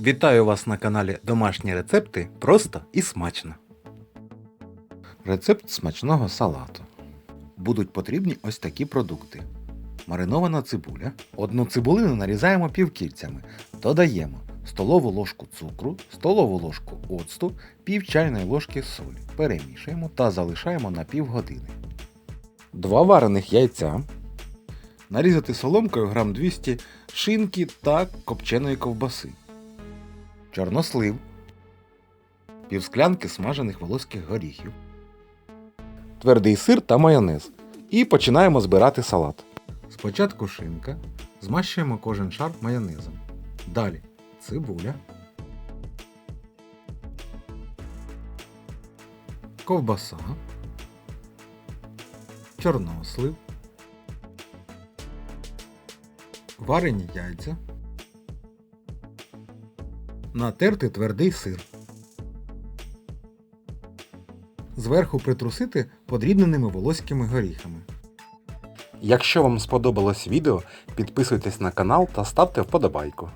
Вітаю вас на каналі Домашні рецепти просто і смачно. Рецепт смачного салату. Будуть потрібні ось такі продукти: маринована цибуля. Одну цибулину нарізаємо півкільцями. Додаємо столову ложку цукру, столову ложку оцту, пів чайної ложки солі. Перемішуємо та залишаємо на півгодини. Два варених яйця. Нарізати соломкою грам 200 шинки та копченої ковбаси чорнослив, півсклянки смажених волоських горіхів, твердий сир та майонез. І починаємо збирати салат. Спочатку шинка, змащуємо кожен шар майонезом. Далі цибуля, ковбаса, чорнослив, варені яйця натертий твердий сир. Зверху притрусити подрібненими волоськими горіхами. Якщо вам сподобалось відео, підписуйтесь на канал та ставте вподобайку.